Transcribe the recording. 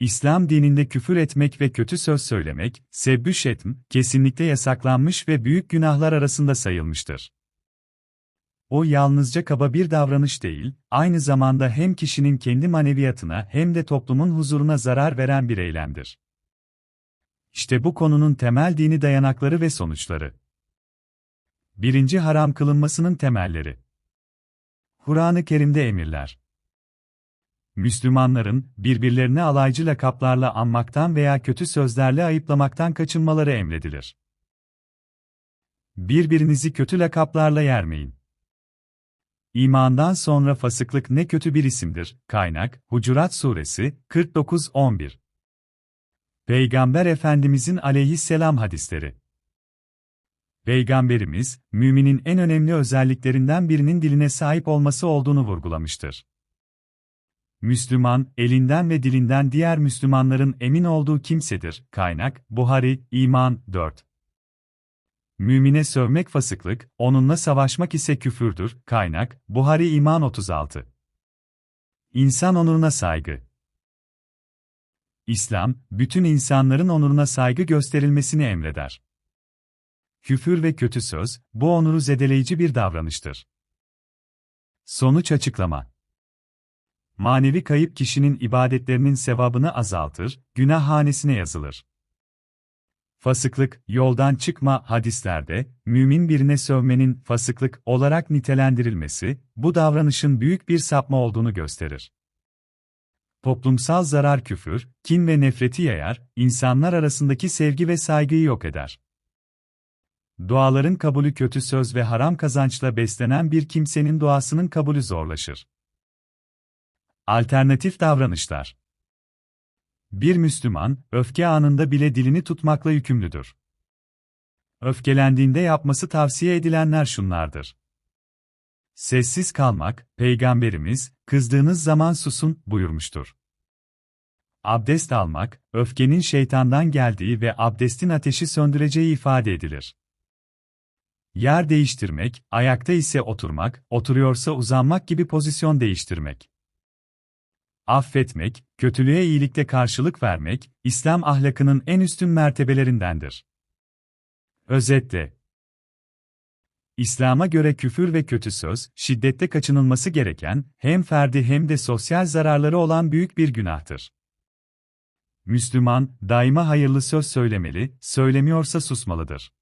İslam dininde küfür etmek ve kötü söz söylemek, sebbüş etm, kesinlikle yasaklanmış ve büyük günahlar arasında sayılmıştır. O yalnızca kaba bir davranış değil, aynı zamanda hem kişinin kendi maneviyatına hem de toplumun huzuruna zarar veren bir eylemdir. İşte bu konunun temel dini dayanakları ve sonuçları. Birinci haram kılınmasının temelleri. Kur'an-ı Kerim'de emirler. Müslümanların, birbirlerini alaycı lakaplarla anmaktan veya kötü sözlerle ayıplamaktan kaçınmaları emredilir. Birbirinizi kötü lakaplarla yermeyin. İmandan sonra fasıklık ne kötü bir isimdir. Kaynak, Hucurat Suresi, 49-11 Peygamber Efendimizin aleyhisselam hadisleri Peygamberimiz, müminin en önemli özelliklerinden birinin diline sahip olması olduğunu vurgulamıştır. Müslüman, elinden ve dilinden diğer Müslümanların emin olduğu kimsedir. Kaynak, Buhari, İman, 4. Mümine sövmek fasıklık, onunla savaşmak ise küfürdür. Kaynak, Buhari İman 36. İnsan onuruna saygı. İslam, bütün insanların onuruna saygı gösterilmesini emreder. Küfür ve kötü söz, bu onuru zedeleyici bir davranıştır. Sonuç açıklama Manevi kayıp kişinin ibadetlerinin sevabını azaltır, günah hanesine yazılır. Fasıklık, yoldan çıkma hadislerde, mümin birine sövmenin fasıklık olarak nitelendirilmesi, bu davranışın büyük bir sapma olduğunu gösterir. Toplumsal zarar küfür, kin ve nefreti yayar, insanlar arasındaki sevgi ve saygıyı yok eder. Duaların kabulü kötü söz ve haram kazançla beslenen bir kimsenin duasının kabulü zorlaşır. Alternatif davranışlar Bir Müslüman, öfke anında bile dilini tutmakla yükümlüdür. Öfkelendiğinde yapması tavsiye edilenler şunlardır. Sessiz kalmak, Peygamberimiz, kızdığınız zaman susun, buyurmuştur. Abdest almak, öfkenin şeytandan geldiği ve abdestin ateşi söndüreceği ifade edilir. Yer değiştirmek, ayakta ise oturmak, oturuyorsa uzanmak gibi pozisyon değiştirmek. Affetmek, kötülüğe iyilikte karşılık vermek, İslam ahlakının en üstün mertebelerindendir. Özetle, İslam'a göre küfür ve kötü söz, şiddette kaçınılması gereken, hem ferdi hem de sosyal zararları olan büyük bir günahtır. Müslüman, daima hayırlı söz söylemeli, söylemiyorsa susmalıdır.